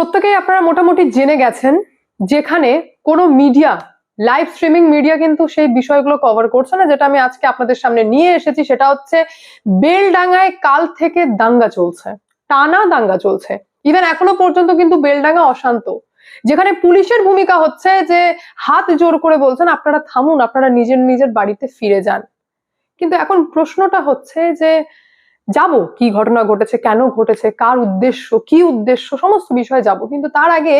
প্রত্যেকেই আপনারা মোটামুটি জেনে গেছেন যেখানে কোনো মিডিয়া লাইভ স্ট্রিমিং মিডিয়া কিন্তু সেই বিষয়গুলো কভার করছে না, যেটা আমি আজকে আপনাদের সামনে নিয়ে এসেছি, সেটা হচ্ছে বেলডাঙ্গায় কাল থেকে দাঙ্গা চলছে, টানা দাঙ্গা চলছে। ইভেন এখনও পর্যন্ত কিন্তু বেলডাঙ্গা অশান্ত। যেখানে পুলিশের ভূমিকা হচ্ছে যে হাত জোর করে বলছেন, আপনারা থামুন, আপনারা নিজের নিজের বাড়িতে ফিরে যান। কিন্তু এখন প্রশ্নটা হচ্ছে যে যাব, কি ঘটনা ঘটেছে, কেন ঘটেছে, কার উদ্দেশ্য, কি উদ্দেশ্য, সমস্ত বিষয়ে যাব। কিন্তু তার আগে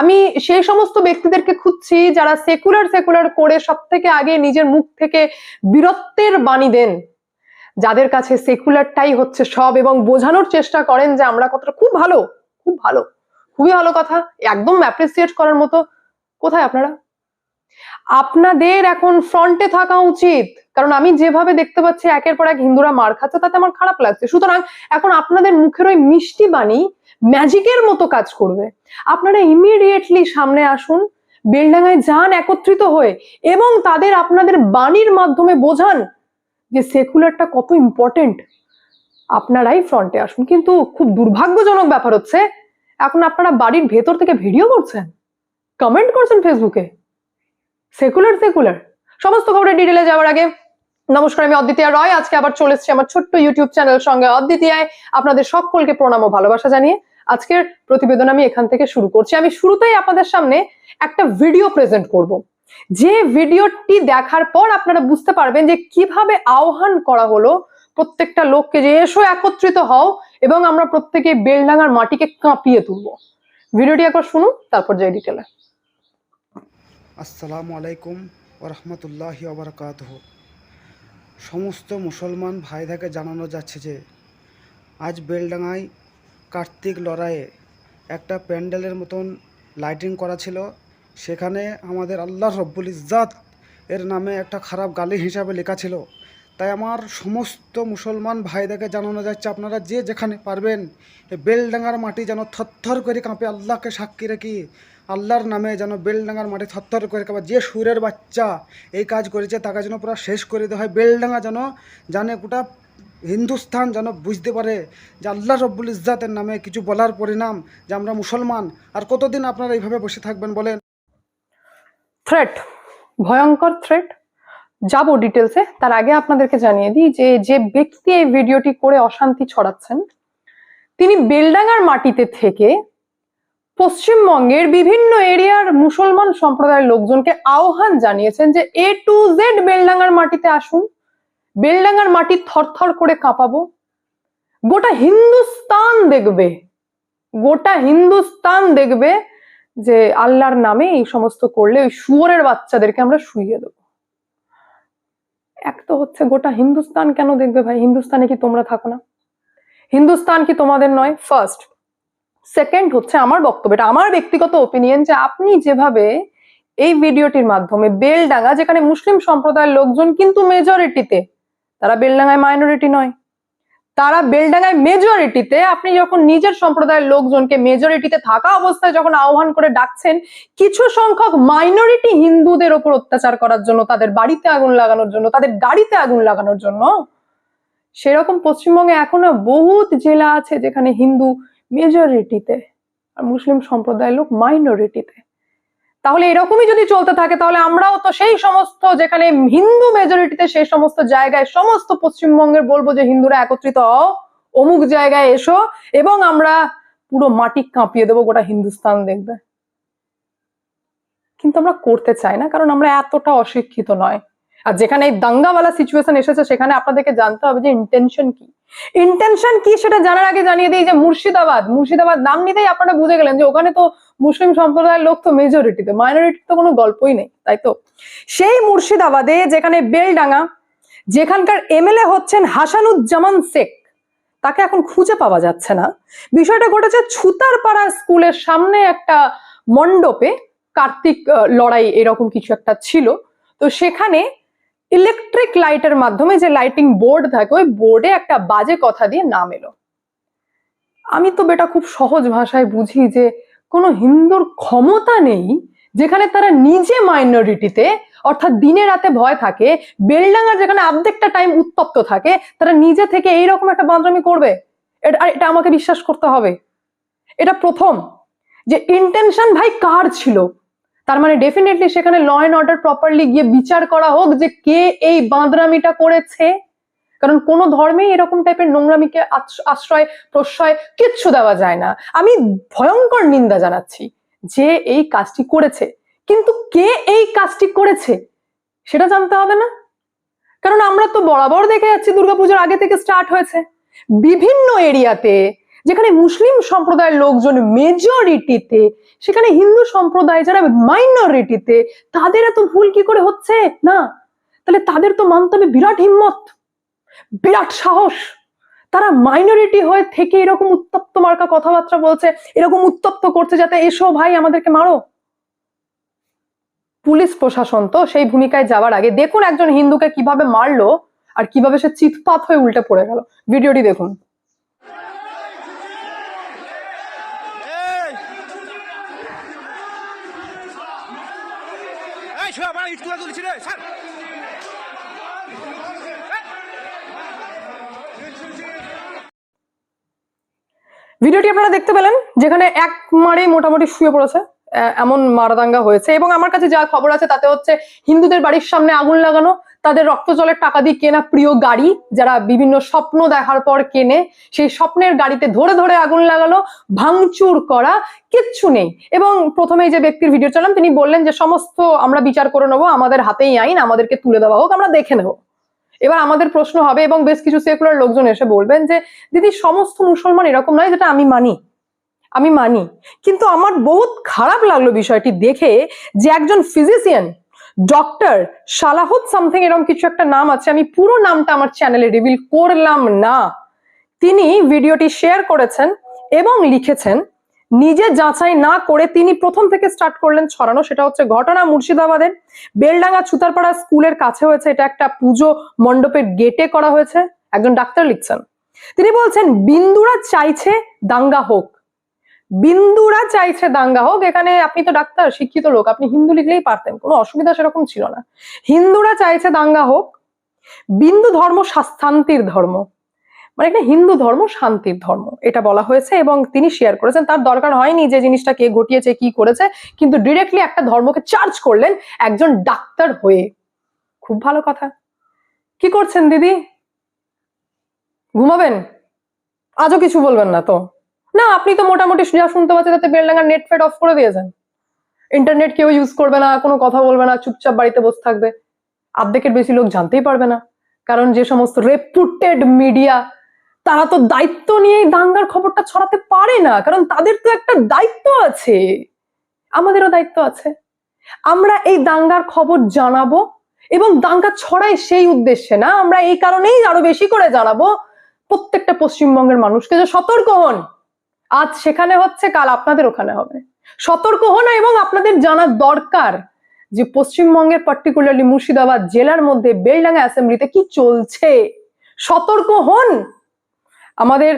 আমি সেই সমস্ত ব্যক্তিদেরকে খুঁজছি যারা সেকুলার সেকুলার করে সব থেকে আগে নিজের মুখ থেকে বীরত্বের বাণী দেন। যাদের কাছে সেকুলারটাই হচ্ছে সব এবং বোঝানোর চেষ্টা করেন যে আমরা কতটা খুব ভালো খুব ভালো, খুবই ভালো কথা, একদম অ্যাপ্রিসিয়েট করার মতো। কোথায় আপনারা? আপনাদের এখন ফ্রন্টে থাকা উচিত। কারণ আমি যেভাবে দেখতে পাচ্ছি, একের পর এক হিন্দুরা মার খাচ্ছে, তাতে আমার খারাপ লাগছে। সুতরাং এখন আপনাদের মুখের ওই মিষ্টি বাণী ম্যাজিকের মতো কাজ করবে। আপনারা ইমিডিয়েটলি সামনে আসুন, বেলডাঙ্গায় যান, একত্রিত হয়ে, এবং তাদের আপনাদের বাণীর মাধ্যমে বোঝান যে সেকুলারটা কত ইম্পর্টেন্ট আপনারাই ফ্রন্টে আসুন। কিন্তু খুব দুর্ভাগ্যজনক ব্যাপার হচ্ছে, এখন আপনারা বাড়ির ভেতর থেকে ভিডিও করছেন? কমেন্ট করছেন ফেসবুকে সেকুলার সেকুলার সমস্ত খবরের ডিটেলে যাওয়ার আগে নমস্কার, আমি অদ্বিতীয়া রয়। আজকে আবার চলে এসেছি আমার ছোট্ট ইউটিউব চ্যানেল সঙ্গে অদ্বিতীয়ায়। আপনাদের সকলকে প্রণাম ও ভালোবাসা জানিয়ে আজকের প্রতিবেদন আমি এখান থেকে শুরু করছি। আমি শুরুতেই আপনাদের সামনে একটা ভিডিও প্রেজেন্ট করব। যে ভিডিওটি দেখার পর আপনারা বুঝতে পারবেন যে কীভাবে আহ্বান করা হলো প্রত্যেকটা লোককে যে এসো, একত্রিত হও এবং আমরা প্রত্যেকে বেলডাঙ্গার মাটিকে কাঁপিয়ে তুলবো। ভিডিওটি একবার শুনুন, তারপর যাই ডিটেলে আসসালামু আলাইকুম ওরহমতুল্লাহি ওবরকাত সমস্ত মুসলমান ভাইদাকে জানানো যাচ্ছে যে, আজ বেলডাঙায় কার্তিক লড়াইয়ে একটা প্যান্ডেলের মতন লাইটিং করা ছিল। সেখানে আমাদের আল্লাহ রব্বুল ইজাত এর নামে একটা খারাপ গালি হিসাবে লেখা ছিল। তাই আমার সমস্ত মুসলমান ভাইদেরকে জানানো যাচ্ছে, আপনারা যে যেখানে পারবেন বেলডাঙ্গার মাটি যেন থরথর করে কাঁপে, আল্লাহকে সাক্ষী রেখে। আল্লাহর নামে যেন বেলডাঙ্গার মাটি থরথর করে কাঁপে। যে সুরের বাচ্চা এই কাজ করেছে, তাকে যেন পুরো শেষ করে দেওয়া হয়। বেলডাঙ্গা যেন, জানে গোটা হিন্দুস্থান যেন বুঝতে পারে যে আল্লাহ রব্বুল ইজ্জাতের নামে কিছু বলার পরিণাম যে আমরা মুসলমান। আর কতদিন আপনারা এইভাবে বসে থাকবেন বলেন? থ্রেট ভয়ঙ্কর থ্রেট যাব ডিটেলসে তার আগে আপনাদেরকে জানিয়ে দিই যে যে ব্যক্তি এই ভিডিওটি করে অশান্তি ছড়াচ্ছেন, তিনি বেলডাঙ্গার মাটিতে থেকে পশ্চিমবঙ্গের বিভিন্ন এরিয়ার মুসলমান সম্প্রদায়ের লোকজনকে আহ্বান জানিয়েছেন যে এ টু জেড বেলডাঙ্গার মাটিতে আসুন। বেলডাঙ্গার মাটি থরথর করে কাঁপাবো। গোটা হিন্দুস্তান দেখবে, গোটা হিন্দুস্তান দেখবে যে, আল্লাহর নামে এই সমস্ত করলে ওই শুয়োরের বাচ্চাদেরকে আমরা শুইয়ে দেবো। এক তো হচ্ছে গোটা হিন্দুস্তান কেন দেখবে ভাই? হিন্দুস্তানে কি তোমরা থাকো না? হিন্দুস্তান কি তোমাদের নয়? ফার্স্ট সেকেন্ড হচ্ছে আমার বক্তব্য, এটা আমার ব্যক্তিগত ওপিনিয়ন যে আপনি যেভাবে এই ভিডিওটির মাধ্যমে বেলডাঙ্গা, যেখানে মুসলিম সম্প্রদায়ের লোকজন কিন্তু মেজরিটিতে তারা বেলডাঙ্গায় মাইনরিটি নয়। তারা বেলডাঙ্গায় মেজরিটিতে আপনি যখন নিজের সম্প্রদায়ের লোকজনকে মেজরিটিতে থাকা অবস্থায় যখন আহ্বান করে ডাকছেন, কিছু সংখ্যক মাইনরিটি হিন্দুদের ওপর অত্যাচার করার জন্য, তাদের বাড়িতে আগুন লাগানোর জন্য, তাদের গাড়িতে আগুন লাগানোর জন্য, সেরকম পশ্চিমবঙ্গে এখনও বহুত জেলা আছে যেখানে হিন্দু মেজরিটিতে আর মুসলিম সম্প্রদায়ের লোক মাইনরিটিতে তাহলে এরকমই যদি চলতে থাকে, তাহলে আমরাও তো সেই সমস্ত যেখানে হিন্দু মেজরিটিতে সেই সমস্ত জায়গায়, সমস্ত পশ্চিমবঙ্গের বলব যে হিন্দুরা একত্রিত হও, অমুক জায়গায় এসো এবং আমরা পুরো মাটি কাঁপিয়ে দেবো গোটা হিন্দুস্তান দেখবে। কিন্তু আমরা করতে চাই না, কারণ আমরা এতটা অশিক্ষিত নয়। আর যেখানে এই দাঙ্গাওয়ালা সিচুয়েশন এসেছে, সেখানে আপনাদেরকে জানতে হবে যে ইন্টেনশন কি। ইন্টেনশন কি সেটা জানার আগে জানিয়ে দিই যে মুর্শিদাবাদ মুর্শিদাবাদ নাম নিতেই আপনারা বুঝে গেলেন যে ওখানে তো মুসলিম সম্প্রদায়ের লোক তো মেজরিটিতে মাইনরিটি তো কোনো গল্পই নেই, তাই তো? সেই মুর্শিদাবাদে যেখানে বেলডাঙ্গা, যেখানকার এমএলএ হচ্ছেন হাসানুজ্জামান শেখ, তাকে এখন খুঁজে পাওয়া যাচ্ছে না। বিষয়টা ঘটেছে ছুতারপাড়া স্কুলের সামনে একটা মণ্ডপে, কার্তিক লড়াই এরকম কিছু একটা ছিল। তো সেখানে ইলেকট্রিক লাইটের মাধ্যমে যে লাইটিং বোর্ড থাকে, ওই বোর্ডে একটা বাজে কথা দিয়ে নাম এলো। আমি তো বেটা খুব সহজ ভাষায় বুঝি যে কোনো হিন্দুর ক্ষমতা নেই যেখানে তারা নিজে মাইনরিটিতে অর্থাৎ দিনে রাতে ভয় থাকে, বেলডাঙ্গার যেখানে অর্ধেকটা টাইম উত্তপ্ত থাকে, তারা নিজে থেকে এইরকম একটা বাঁদরামি করবে? এটা এটা আমাকে বিশ্বাস করতে হবে। এটা প্রথম, যে ইন্টেনশন ভাই কার ছিল? তার মানে ডেফিনেটলি সেখানে ল অ্যান্ড অর্ডার প্রপারলি গিয়ে বিচার করা হোক যে কে এই বাঁদরামিটা করেছে। কারণ কোন ধর্মেই এরকম টাইপের নোংরামিকে আশ্রয়, প্রশ্রয় কিচ্ছু দেওয়া যায় না। আমি ভয়ঙ্কর নিন্দা জানাচ্ছি যে এই কাজটি করেছে। কিন্তু কে এই কাজটি করেছে সেটা জানতে হবে না। কারণ আমরা তো বরাবর দেখে যাচ্ছি দুর্গাপুজোর আগে থেকে স্টার্ট হয়েছে। বিভিন্ন এরিয়াতে যেখানে মুসলিম সম্প্রদায়ের লোকজন মেজরিটিতে সেখানে হিন্দু সম্প্রদায় যারা মাইনরিটিতে তাদের এত ভুল কি করে হচ্ছে? না। তাহলে তাদের তো মানতে হবে বিরাট হিম্মত। বিরাট সাহস তারা মাইনরিটি হয়ে থেকে এরকম উত্তপ্ত মার্কা কথাবার্তা বলছে এরকম উত্তপ্ত করছে যাতে এসো ভাই আমাদেরকে মারো পুলিশ প্রশাসন তো সেই ভূমিকায় যাওয়ার আগে দেখুন একজন হিন্দুকে কীভাবে মারলো আর কীভাবে সে চিৎপাত হয়ে উল্টে পড়ে গেল ভিডিওটি দেখুন ছোড়া ইট তুলে তুলছি রে স্যার ভিডিওটি আপনারা দেখতে পেলেন, যেখানে এক মারে মোটামুটি শুয়ে পড়েছে এমন মারাদাঙ্গা হয়েছে। এবং আমার কাছে যা খবর আছে, তাতে হচ্ছে হিন্দুদের বাড়ির সামনে আগুন লাগানো, তাদের রক্ত জলের টাকা দিয়ে কেনা প্রিয় গাড়ি, যারা বিভিন্ন স্বপ্ন দেখার পর কেনে, সেই স্বপ্নের গাড়িতে ধরে ধরে আগুন লাগানো ভাঙচুর করা কিচ্ছু নেই। এবং প্রথমে যে ব্যক্তির ভিডিও চালাম, তিনি বললেন যে, সমস্ত আমরা বিচার করে নেব, আমাদের হাতেই আইন, আমাদেরকে তুলে দেওয়া হোক, আমরা দেখে নেব। এবার আমাদের প্রশ্ন হবে এবং বেশ কিছু সেকুলার লোকজন এসে বলবেন যে, দিদি, সমস্ত মুসলমান এরকম নয় যেটা আমি মানি। আমি মানি। কিন্তু আমার বহুত খারাপ লাগল বিষয়টি দেখে যে একজন ফিজিশিয়ান ডক্টর সালাহুদ সামথিং এরকম কিছু একটা নাম আছে, আমি পুরো নামটা আমার চ্যানেলে রিভিল করলাম না। তিনি ভিডিওটি শেয়ার করেছেন এবং লিখেছেন নিজে যাচাই না করে তিনি প্রথম থেকে স্টার্ট করলেন ছড়ানো, সেটা হচ্ছে ঘটনা মুর্শিদাবাদের বেলডাঙ্গা ছুতারপাড়া স্কুলের কাছে হয়েছে। এটা একটা পুজো মণ্ডপের গেটে করা হয়েছে। একজন ডাক্তার লিখছেন। তিনি বলছেন, বিন্দুরা চাইছে দাঙ্গা হোক। বিন্দুরা চাইছে দাঙ্গা হোক। এখানে আপনি তো ডাক্তার, শিক্ষিত লোক, আপনি হিন্দু লিখলেই পারতেন, কোনো অসুবিধা সেরকম ছিল না। হিন্দুরা চাইছে দাঙ্গা হোক। বিন্দু ধর্ম শা- শান্তির ধর্ম। মানে একটা হিন্দু ধর্ম, শান্তির ধর্ম, এটা বলা হয়েছে এবং তিনি শেয়ার করেছেন। তার দরকার হয়নি যে জিনিসটা কে ঘটিয়েছে, কি করেছে, কিন্তু ডিরেক্টলি একটা ধর্মকে চার্জ করলেন একজন ডাক্তার হয়ে। খুব ভালো কথা। কি করছেন দিদি? ঘুমাবেন? আজও কিছু বলবেন না তো? না, আপনি তো মোটামুটি যা শুনতে পাচ্ছেন তাতে বেলডাঙ্গার নেট ফেট অফ করে দিয়েছেন। ইন্টারনেট কেউ ইউজ করবে না, কোনো কথা বলবে না, চুপচাপ বাড়িতে বসে থাকবে। অর্ধেকের বেশি লোক জানতেই পারবে না। কারণ যে সমস্ত রেপুটেড মিডিয়া তারা তো দায়িত্ব নিয়ে দাঙ্গার খবরটা ছড়াতে পারে না, কারণ তাদের তো একটা দায়িত্ব আছে। আমাদেরও দায়িত্ব আছে। আমরা এই দাঙ্গার খবর জানাব এবং দাঙ্গা ছড়াই সেই উদ্দেশ্যে না, আমরা এই কারণেই আরও বেশি করে জানাব, প্রত্যেকটা পশ্চিমবঙ্গের মানুষকে যে সতর্ক হন। আজ সেখানে হচ্ছে, কাল আপনাদের ওখানে হবে। সতর্ক হন এবং আপনাদের জানা দরকার যে পশ্চিমবঙ্গের পার্টিকুলারলি মুর্শিদাবাদ জেলার মধ্যে বেলডাঙ্গা অ্যাসেম্বলিতে কি চলছে। সতর্ক হন আমাদের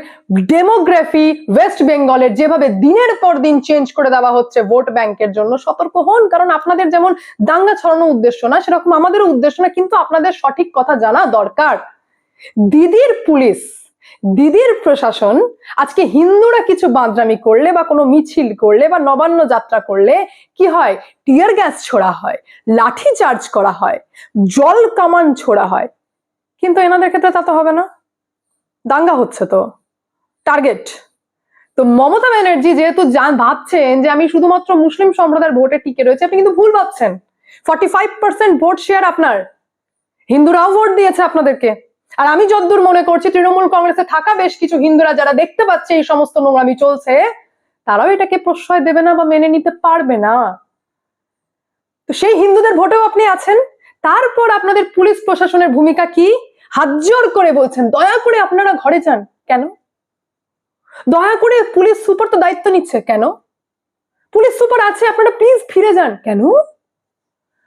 ডেমোগ্রাফি ওয়েস্ট বেঙ্গলের যেভাবে দিনের পর দিন চেঞ্জ করে দেওয়া হচ্ছে ভোট ব্যাংকের জন্য সতর্ক হন। কারণ আপনাদের যেমন দাঙ্গা ছড়ানো উদ্দেশ্য না, সেরকম আমাদেরও উদ্দেশ্য না, কিন্তু আপনাদের সঠিক কথা জানা দরকার। দিদির পুলিশ, দিদির প্রশাসন, আজকে হিন্দুরা কিছু বাঁদরামি করলে বা কোনো মিছিল করলে বা নবান্ন যাত্রা করলে কি হয়? টিয়ার গ্যাস ছোড়া হয়, লাঠি চার্জ করা হয়, জল কামান ছোড়া হয়। কিন্তু এনাদের ক্ষেত্রে তা তো হবে না। দাঙ্গা হচ্ছে তো। টার্গেট তো মমতা ব্যানার্জি যেহেতু ভাবছেন যে আমি শুধুমাত্র মুসলিম সম্প্রদায়ের ভোটে টিকে রয়েছে, আপনি কিন্তু ভুল ভাবছেন। Forty five percent vote share আপনার। হিন্দুরাও ভোট দিয়েছে আপনাদেরকে। আর আমি যদ্দূর মনে করছি, তৃণমূল কংগ্রেসে থাকা বেশ কিছু হিন্দুরা যারা দেখতে পাচ্ছে এই সমস্ত নোংরামি চলছে, তারাও এটাকে প্রশ্রয় দেবে না বা মেনে নিতে পারবে না। তো সেই হিন্দুদের ভোটেও আপনি আছেন। তারপর আপনাদের পুলিশ প্রশাসনের ভূমিকা কি? হাত জোর করে বলছেন, দয়া করে আপনারা ঘরে যান। কেন? দয়া করে পুলিশ সুপার তো দায়িত্ব নিচ্ছে। কেন? পুলিশ সুপার আছে, আপনারা প্লিজ ফিরে যান। কেন?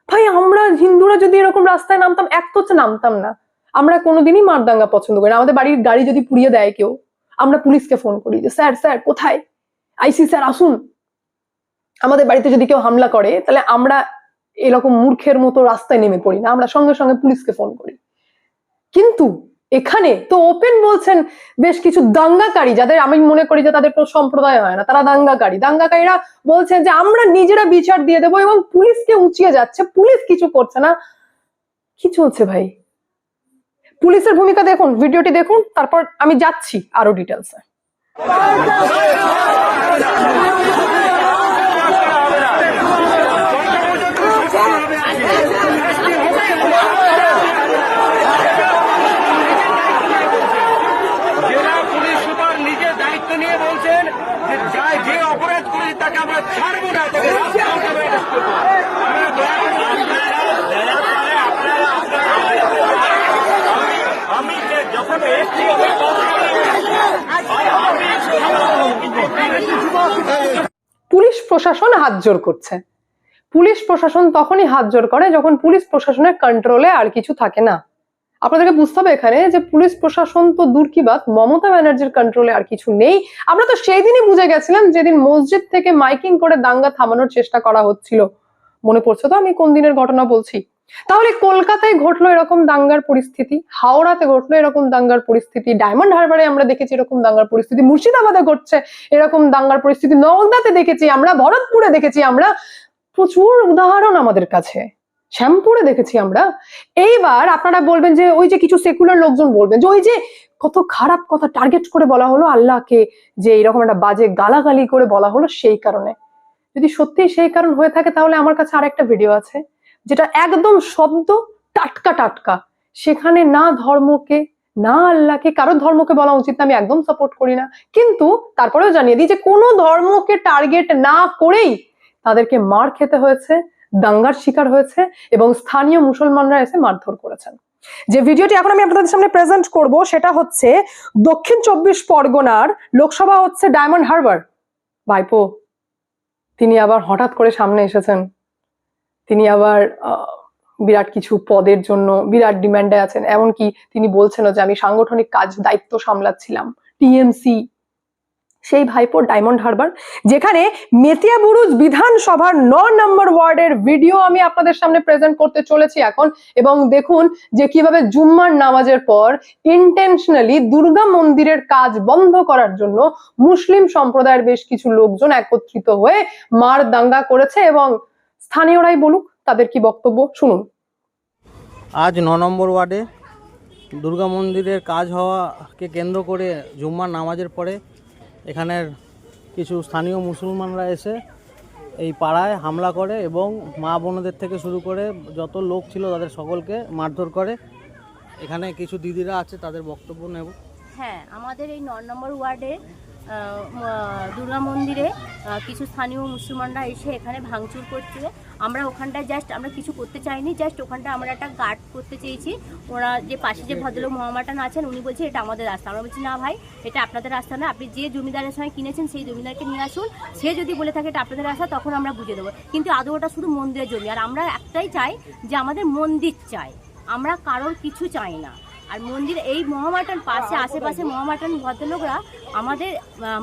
ভাই, আমরা হিন্দুরা যদি এরকম রাস্তায় নামতাম, এক তো হচ্ছে নামতাম না। আমরা কোনোদিনই মারদাঙ্গা পছন্দ করি না। আমাদের বাড়ির গাড়ি যদি পুড়িয়ে দেয় কেউ, আমরা পুলিশকে ফোন করি যে, স্যার স্যার, কোথায়? আইসি স্যার, আসুন। আমাদের বাড়িতে যদি কেউ হামলা করে, তাহলে আমরা এরকম মূর্খের মতো রাস্তায় নেমে পড়ি না। আমরা সঙ্গে সঙ্গে পুলিশকে ফোন করি। কিন্তু এখানে তো ওপেন বলছেন বেশ কিছু দাঙ্গাকারী, যাদের আমি মনে করি যে তাদের কোনো সম্প্রদায় হয় না, তারা দাঙ্গাকারী। দাঙ্গাকারীরা বলছেন যে আমরা নিজেরা বিচার দিয়ে দেবো এবং পুলিশকে উঁচিয়ে যাচ্ছে, পুলিশ কিছু করছে না। কি চলছে ভাই? পুলিশের ভূমিকা দেখুন, ভিডিওটি দেখুন, তারপর আমি যাচ্ছি আরও ডিটেলসে জেলা পুলিশ সুপার নিজে দায়িত্ব নিয়ে বলছেন যে যাই যে অপরাধ করেছে তাকে আমরা ছাড়বো না তাকে রাস্তায় উঠাবো arrest করব। আপনারা দয়া করে আমি যে যখন এসছি পুলিশ প্রশাসন হাত জোর করছে। পুলিশ প্রশাসন তখনই হাত জোর করে যখন পুলিশ প্রশাসনের কন্ট্রোলে আর কিছু থাকে না। আপনাদেরকে বুঝতে হবে এখানে যে পুলিশ প্রশাসন তো দূর কি বাদ মমতা ব্যানার্জির কন্ট্রোলে আর কিছু নেই। আমরা তো সেই দিনই বুঝে গেছিলাম যেদিন মসজিদ থেকে মাইকিং করে দাঙ্গা থামানোর চেষ্টা করা হচ্ছিল। মনে পড়ছে তো আমি কোন দিনের ঘটনা বলছি? তাহলে কলকাতায় ঘটলো এরকম দাঙ্গার পরিস্থিতি, হাওড়াতে ঘটলো এরকম দাঙ্গার পরিস্থিতি, ডায়মন্ড হারবারে আমরা দেখেছি এরকম দাঙ্গার পরিস্থিতি, মুর্শিদাবাদে ঘটছে এরকম দাঙ্গার পরিস্থিতি নওদাতে দেখেছি আমরা, ভরতপুরে দেখেছি আমরা, প্রচুর উদাহরণ আমাদের কাছে। শ্যামপুরে দেখেছি আমরা। এইবার আপনারা বলবেন যে ওই যে কিছু সেকুলার লোকজন বলবেন যে ওই যে কত খারাপ কথা টার্গেট করে বলা হলো, আল্লাহকে যে এরকম একটা বাজে গালাগালি করে বলা হলো সেই কারণে। যদি সত্যি সেই কারণ হয়ে থাকে তাহলে আমার কাছে আর একটা ভিডিও আছে। যেটা একদম শব্দ টাটকা টাটকা। সেখানে না ধর্মকে, না আল্লাহকে, কারোর ধর্মকে বলা উচিত না, আমি একদম সাপোর্ট করি না। কিন্তু তারপরেও জানিয়ে দিই যে কোনো ধর্মকে টার্গেট না করেই তাদেরকে মার খেতে হয়েছে, দাঙ্গার শিকার হয়েছে এবং স্থানীয় মুসলমানরা এসে মারধর করেছেন। যে ভিডিওটি এখন আমি আপনাদের সামনে প্রেজেন্ট করব সেটা হচ্ছে দক্ষিণ চব্বিশ পরগনার লোকসভা হচ্ছে ডায়মন্ড হারবার। ভাইপো, তিনি আবার হঠাৎ করে সামনে এসেছেন। তিনি আবার বিরাট কিছু পদের জন্য বিরাট ডিমান্ডে আছেন। এমনকি তিনি বলছেন যে, আমি সাংগঠনিক কাজ দায়িত্ব সামলাচ্ছিলাম, টিএমসি। সেই ভাইপোর ডায়মন্ড হারবার, যেখানে মেতিয়া বুরুজ বিধানসভার ন নম্বর ওয়ার্ডের ভিডিও আমি আপনাদের সামনে প্রেজেন্ট করতে চলেছি এখন। এবং দেখুন যে, কীভাবে জুম্মার নামাজের পর ইন্টেনশনালি দুর্গা মন্দিরের কাজ বন্ধ করার জন্য মুসলিম সম্প্রদায়ের বেশ কিছু লোকজন একত্রিত হয়ে মার দাঙ্গা করেছে এবং স্থানীয়রাই বলুক তাদের কি বক্তব্য? শুনুন। আজ ন নম্বর ওয়ার্ডে দুর্গা মন্দিরের কাজ হওয়াকে কেন্দ্র করে জুম্মার নামাজের পরে এখানের কিছু স্থানীয় মুসলমানরা এসে এই পাড়ায় হামলা করে এবং মা বোনদের থেকে শুরু করে যত লোক ছিল তাদের সকলকে মারধর করে। এখানে কিছু দিদিরা আছে তাদের বক্তব্য নেব। হ্যাঁ আমাদের এই ন নম্বর ওয়ার্ডে দুর্গা মন্দিরে কিছু স্থানীয় মুসলমানরা এসে এখানে ভাঙচুর করছে। আমরা ওখানটায় জাস্ট আমরা কিছু করতে চাইনি জাস্ট ওখানটা আমরা একটা গার্ড করতে চেয়েছি। ওরা যে পাশে যে ভদ্রলোক মহামাটান আছেন, উনি বলছে, এটা আমাদের রাস্তা। আমরা বলছি, না ভাই, এটা আপনাদের রাস্তা না। আপনি যে জমিদারের সঙ্গে কিনেছেন, সেই জমিদারকে নিয়ে আসুন। সে যদি বলে থাকে এটা আপনাদের রাস্তা, তখন আমরা বুঝে দেবো। কিন্তু আদৌ ওটা শুধু মন্দিরের জমি। আর আমরা একটাই চাই যে আমাদের মন্দির চাই। আমরা কারোর কিছু চাই না। আর মন্দির এই মহামাটান পাশে আশেপাশে মহামাটান ভদ্রলোকরা আমাদের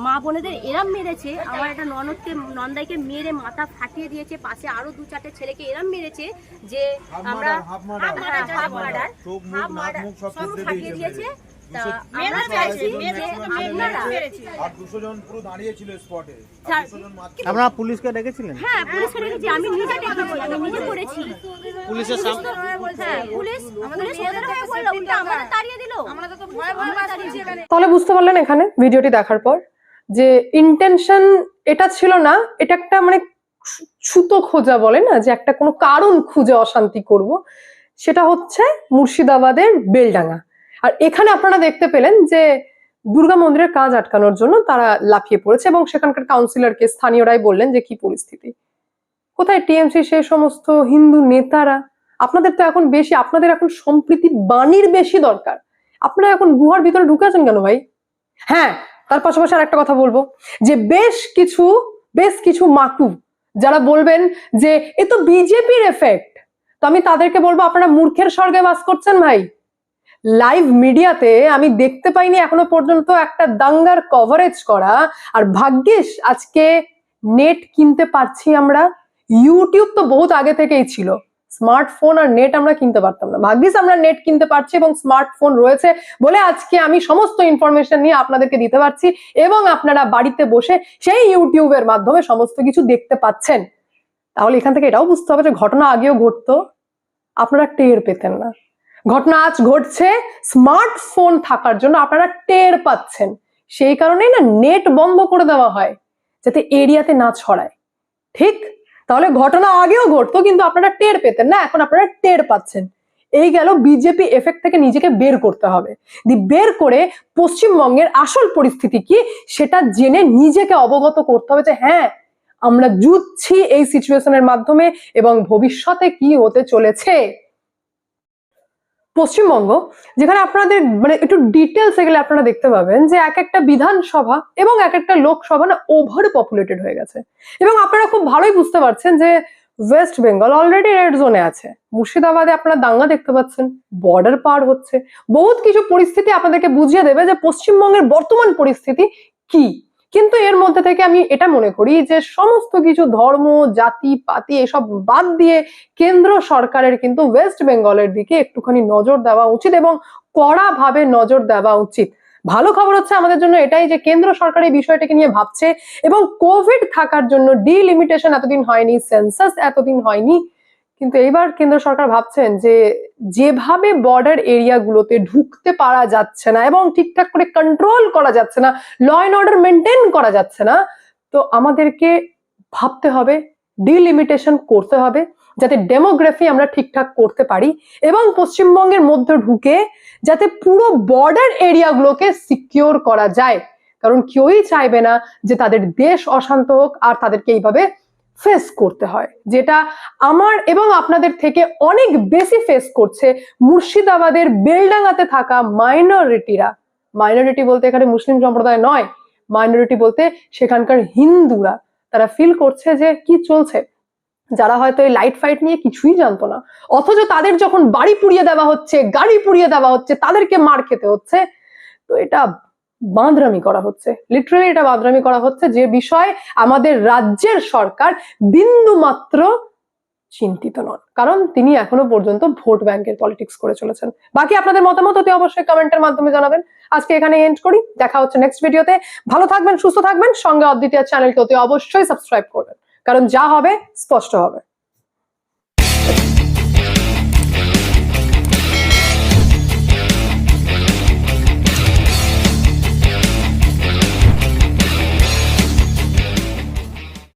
মা বোনেদের এরাম মেরেছে। আমার একটা ননদকে নন্দাইকে মেরে মাথা ফাটিয়ে দিয়েছে পাশে আরও দু চারটে ছেলেকে এরাম মেরেছে যে আমরা half murder. Half murder half murder সব ফাটিয়ে দিয়েছে আপনারা আর দুশো জন পুরো দাঁড়িয়ে ছিল স্পটে স্যার, আপনারা পুলিশকে ডেকেছিলেন? হ্যাঁ পুলিশকে রেখেছি আমি নিজে ডেকেছি আমি নিজে করেছি। পুলিশের সামনে হ্যাঁ পুলিশ পুলিশ ওদের হয়ে বলল উল্টা আমাদের তাড়িয়ে দিল। আমরা তো ভয় ভয় তাড়িয়েছি তাহলে বুঝতে পারলেন এখানে ভিডিওটি দেখার পর যে ইন্টেনশন এটা ছিল না এটা একটা মানে ছুতো খোঁজা বলে না যে একটা কোনো কারণ খুঁজে অশান্তি করব। সেটা হচ্ছে মুর্শিদাবাদের বেলডাঙ্গা। আর এখানে আপনারা দেখতে পেলেন যে দুর্গা মন্দিরের কাজ আটকানোর জন্য তারা লাফিয়ে পড়েছে এবং সেখানকার কাউন্সিলরকে স্থানীয়রাই বললেন যে কি পরিস্থিতি। কোথায় টিএমসি সেই সমস্ত হিন্দু নেতারা? আপনাদের তো এখন বেশি, আপনাদের এখন সম্প্রীতি বাণীর বেশি দরকার। আপনারা এখন গুহার ভিতরে ঢুকে আছেন কেন ভাই? হ্যাঁ তার পাশাপাশি আর একটা কথা বলব যে বেশ কিছু বেশ কিছু মাকু যারা বলবেন যে এ তো বিজেপির এফেক্ট তো আমি তাদেরকে বলব, আপনারা মূর্খের স্বর্গে বাস করছেন ভাই। লাইভ মিডিয়াতে আমি দেখতে পাইনি এখনও পর্যন্ত একটা দাঙ্গার কভারেজ করা। আর ভাগ্যিস, আজকে নেট কিনতে পারছি আমরা। ইউটিউব তো বহুত আগে থেকেই ছিল। স্মার্টফোন আর নেট আমরা কিনতে পারতাম না। ভাগ্যিস, আমরা নেট কিনতে পারছি এবং স্মার্টফোন রয়েছে বলে আজকে আমি সমস্ত ইনফরমেশন নিয়ে আপনাদেরকে দিতে পারছি এবং আপনারা বাড়িতে বসে সেই ইউটিউবের মাধ্যমে সমস্ত কিছু দেখতে পাচ্ছেন। তাহলে এখান থেকে এটাও বুঝতে হবে যে ঘটনা আগেও ঘটতো। আপনারা টের পেতেন না। ঘটনা আজ ঘটছে। স্মার্টফোন থাকার জন্য আপনারা টের পাচ্ছেন। সেই কারণেই না নেট বন্ধ করে দেওয়া হয়, যাতে এরিয়াতে না ছড়ায়। ঠিক? তাহলে ঘটনা আগেও ঘটতো, কিন্তু আপনারা টের পেতেন না, এখন আপনারা টের পাচ্ছেন। এই গেল বিজেপি এফেক্ট থেকে নিজেকে বের করতে হবে। দি, বের করে পশ্চিমবঙ্গের আসল পরিস্থিতি কি, সেটা জেনে নিজেকে অবগত করতে হবে যে হ্যাঁ আমরা যুদ্ধছি এই সিচুয়েশনের মাধ্যমে এবং ভবিষ্যতে কি হতে চলেছে। পশ্চিমবঙ্গ, যেখানে আপনাদের মানে একটু ডিটেলসে গেলে আপনারা দেখতে পাবেন যে এক একটা বিধানসভা এবং এক একটা লোকসভা না ওভার পপুলেটেড হয়ে গেছে। এবং আপনারা খুব ভালোই বুঝতে পারছেন যে ওয়েস্ট বেঙ্গল অলরেডি রেড জোনে আছে। মুর্শিদাবাদে আপনারা দাঙ্গা দেখতে পাচ্ছেন বর্ডার পার হচ্ছে। বহুত কিছু পরিস্থিতি আপনাদেরকে বুঝিয়ে দেবে যে পশ্চিমবঙ্গের বর্তমান পরিস্থিতি কি। কিন্তু এর মধ্যে থেকে আমি এটা মনে করি যে সমস্ত কিছু ধর্ম, জাতি, পাতি এসব বাদ দিয়ে কেন্দ্র সরকারের কিন্তু ওয়েস্ট বেঙ্গলের দিকে একটুখানি নজর দেওয়া উচিত এবং কড়াভাবে নজর দেওয়া উচিত। ভালো খবর হচ্ছে আমাদের জন্য এটাই যে কেন্দ্র সরকার এই বিষয়টাকে নিয়ে ভাবছে এবং কোভিড থাকার জন্য ডিলিমিটেশন এতদিন হয়নি সেন্সাস এতদিন হয়নি। কিন্তু এইবার কেন্দ্র সরকার ভাবছেন যে যেভাবে বর্ডার এরিয়াগুলোতে ঢুকতে পারা যাচ্ছে না এবং ঠিকঠাক করে কন্ট্রোল করা যাচ্ছে না ল অ্যান্ড অর্ডার মেনটেন করা যাচ্ছে না, তো আমাদেরকে ভাবতে হবে ডিলিমিটেশন করতে হবে, যাতে ডেমোগ্রাফি আমরা ঠিকঠাক করতে পারি এবং পশ্চিমবঙ্গের মধ্যে ঢুকে যাতে পুরো বর্ডার এরিয়াগুলোকে সিকিওর করা যায়। কারণ কেউই চাইবে না যে তাদের দেশ অশান্ত হোক আর তাদেরকে এইভাবে ফেস করতে হয়, যেটা আমার এবং আপনাদের থেকে অনেক বেশি ফেস করছে মুর্শিদাবাদের বেলডাঙ্গাতে থাকা মাইনরিটিরা মাইনরিটি বলতে এখানে মুসলিম সম্প্রদায় নয় মাইনরিটি বলতে সেখানকার হিন্দুরা। তারা ফিল করছে যে কি চলছে। যারা হয়তো এই লাইট ফাইট নিয়ে কিছুই জানতো না, অথচ তাদের যখন বাড়ি পুড়িয়ে দেওয়া হচ্ছে, গাড়ি পুড়িয়ে দেওয়া হচ্ছে, তাদেরকে মার খেতে হচ্ছে। তো এটা বাঁদরামি করা হচ্ছে। লিটারালি এটা বাঁদরামি করা হচ্ছে যে বিষয়ে আমাদের রাজ্যের সরকার বিন্দু মাত্র চিন্তিত নন। কারণ তিনি এখনও পর্যন্ত ভোট ব্যাংকের পলিটিক্স করে চলেছেন। বাকি আপনাদের মতামত অতি অবশ্যই কমেন্টের মাধ্যমে জানাবেন। আজকে এখানে এন্ড করি। দেখা হচ্ছে নেক্সট ভিডিওতে ভালো থাকবেন, সুস্থ থাকবেন। সঙ্গে অদ্বিতীয় চ্যানেলকে অতি অবশ্যই সাবস্ক্রাইব করবেন। কারণ যা হবে, স্পষ্ট হবে।